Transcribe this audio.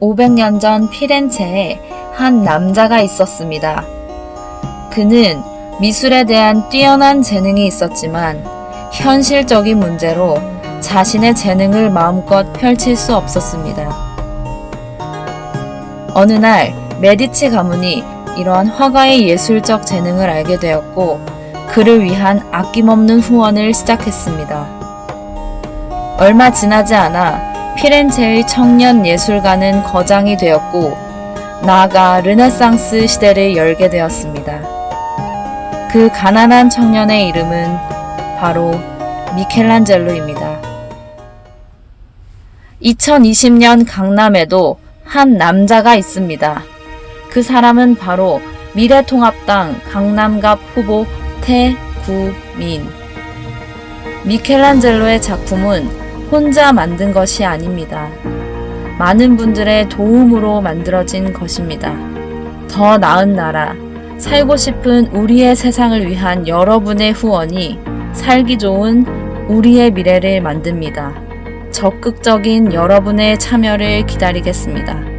500년 전 피렌체에 한 남자가 있었습니다. 그는 미술에 대한 뛰어난 재능이 있었지만 현실적인 문제로 자신의 재능을 마음껏 펼칠 수 없었습니다. 어느 날 메디치 가문이 이러한 화가의 예술적 재능을 알게 되었고 그를 위한 아낌없는 후원을 시작했습니다. 얼마 지나지 않아 피렌체의 청년 예술가는 거장이 되었고 나아가 르네상스 시대를 열게 되었습니다. 그 가난한 청년의 이름은 바로 미켈란젤로입니다. 2020년 강남에도 한 남자가 있습니다. 그 사람은 바로 미래통합당 강남갑 후보 태구민. 미켈란젤로의 작품은 혼자 만든 것이 아닙니다. 많은 분들의 도움으로 만들어진 것입니다. 더 나은 나라, 살고 싶은 우리의 세상을 위한 여러분의 후원이 살기 좋은 우리의 미래를 만듭니다. 적극적인 여러분의 참여를 기다리겠습니다.